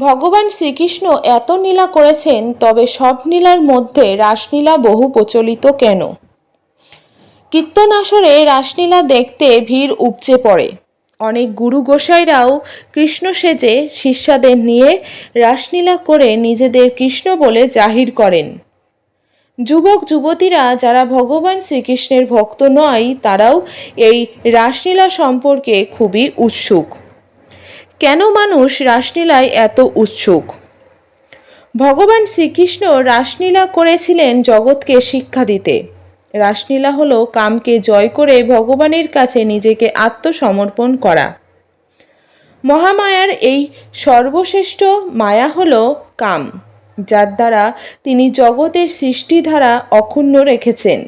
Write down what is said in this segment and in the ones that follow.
ভগবান শ্রীকৃষ্ণ এত নীলা করেছেন, তবে সব নীলার মধ্যে রাসলীলা বহু প্রচলিত কেন? কীর্তনাসরে রাসলীলা দেখতে ভিড় উপচে পড়ে। অনেক গুরু গোসাইরাও কৃষ্ণ সেজে শিষ্যাদের নিয়ে রাসলীলা করে নিজেদের কৃষ্ণ বলে জাহির করেন। যুবক যুবতীরা যারা ভগবান শ্রীকৃষ্ণের ভক্ত নয়, তারাও এই রাসলীলা সম্পর্কে খুবই উৎসুক। কেন মানুষ রাসলীলায় এত উৎসুক? ভগবান শ্রীকৃষ্ণ রাসলীলা করেছিলেন জগৎকে শিক্ষা দিতে। রাসলীলা হলো কামকে জয় করে ভগবানের কাছে নিজেকে আত্মসমর্পণ করা। মহামায়ার এই সর্বশ্রেষ্ঠ মায়া হল কাম, যার দ্বারা তিনি জগতের সৃষ্টিধারা অক্ষুণ্ণ রেখেছেন।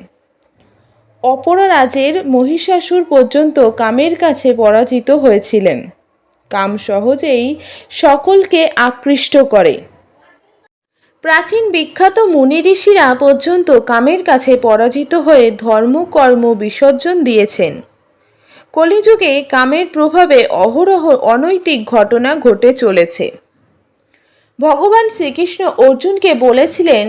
অপরারাজের মহিষাসুর পর্যন্ত কামের কাছে পরাজিত হয়েছিলেন। কাম সহজেই সকলকে আকৃষ্ট করে। প্রাচীন বিখ্যাত মুনি ঋষিরা পর্যন্ত কামের কাছে পরাজিত হয়ে ধর্মকর্ম বিসর্জন দিয়েছেন। কলিযুগে কামের প্রভাবে অহরহ অনৈতিক ঘটনা ঘটে চলেছে। ভগবান শ্রীকৃষ্ণ অর্জুনকে বলেছিলেন,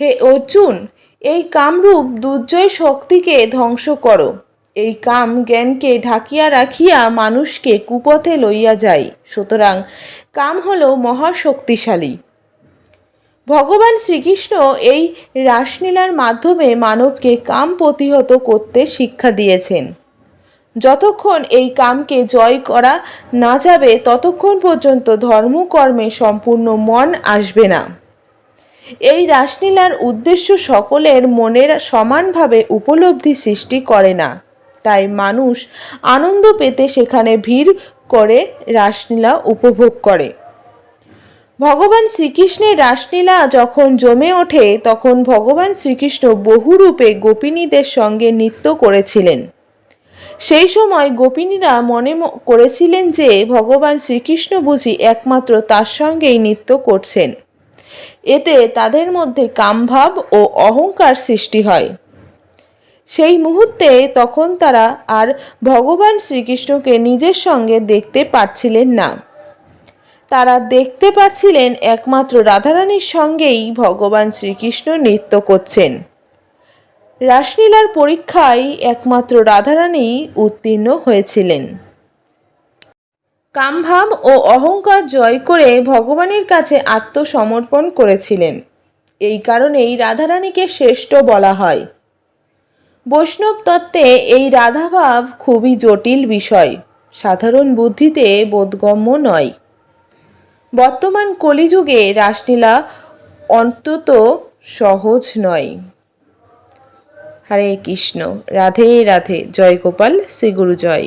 হে অর্জুন, এই কামরূপ দুর্জয় শক্তিকে ধ্বংস করো। এই কাম জ্ঞানকে ঢাকিয়া রাখিয়া মানুষকে কুপথে লইয়া যায়। সুতরাং কাম হল মহাশক্তিশালী। ভগবান শ্রীকৃষ্ণ এই রাসলীলার মাধ্যমে মানবকে কাম প্রতিহত করতে শিক্ষা দিয়েছেন। যতক্ষণ এই কামকে জয় করা না যাবে, ততক্ষণ পর্যন্ত ধর্মকর্মে সম্পূর্ণ মন আসবে না। এই রাসলীলার উদ্দেশ্য সকলের মনের সমানভাবে উপলব্ধি সৃষ্টি করে না। তাই মানুষ আনন্দ পেতে সেখানে ভিড় করে রাসলীলা উপভোগ করে। ভগবান শ্রীকৃষ্ণের রাসলীলা যখন জমে ওঠে, তখন ভগবান শ্রীকৃষ্ণ বহুরূপে গোপিনীদের সঙ্গে নৃত্য করেছিলেন। সেই সময় গোপিনীরা মনে করেছিলেন যে ভগবান শ্রীকৃষ্ণ বুঝি একমাত্র তার সঙ্গেই নৃত্য করছেন। এতে তাদের মধ্যে কামভাব ও অহংকার সৃষ্টি হয়। সেই মুহূর্তে তখন তারা আর ভগবান শ্রীকৃষ্ণকে নিজের সঙ্গে দেখতে পারছিলেন না। তারা দেখতে পারছিলেন একমাত্র রাধারানীর সঙ্গেই ভগবান শ্রীকৃষ্ণ নৃত্য করছেন। রাসলীলার পরীক্ষায় একমাত্র রাধারানী উত্তীর্ণ হয়েছিলেন। কামভাব ও অহংকার জয় করে ভগবানের কাছে আত্মসমর্পণ করেছিলেন। এই কারণেই রাধারানীকে শ্রেষ্ঠ বলা হয়। বৈষ্ণব তত্ত্বে এই রাধাভাব খুবই জটিল বিষয়। সাধারণ বুদ্ধিতে বোধগম্য নয়। বর্তমান কলিযুগে রাসলীলা অন্তত সহজ নয়। হরে কৃষ্ণ, রাধে রাধে, জয় গোপাল শ্রী গুরু জয়।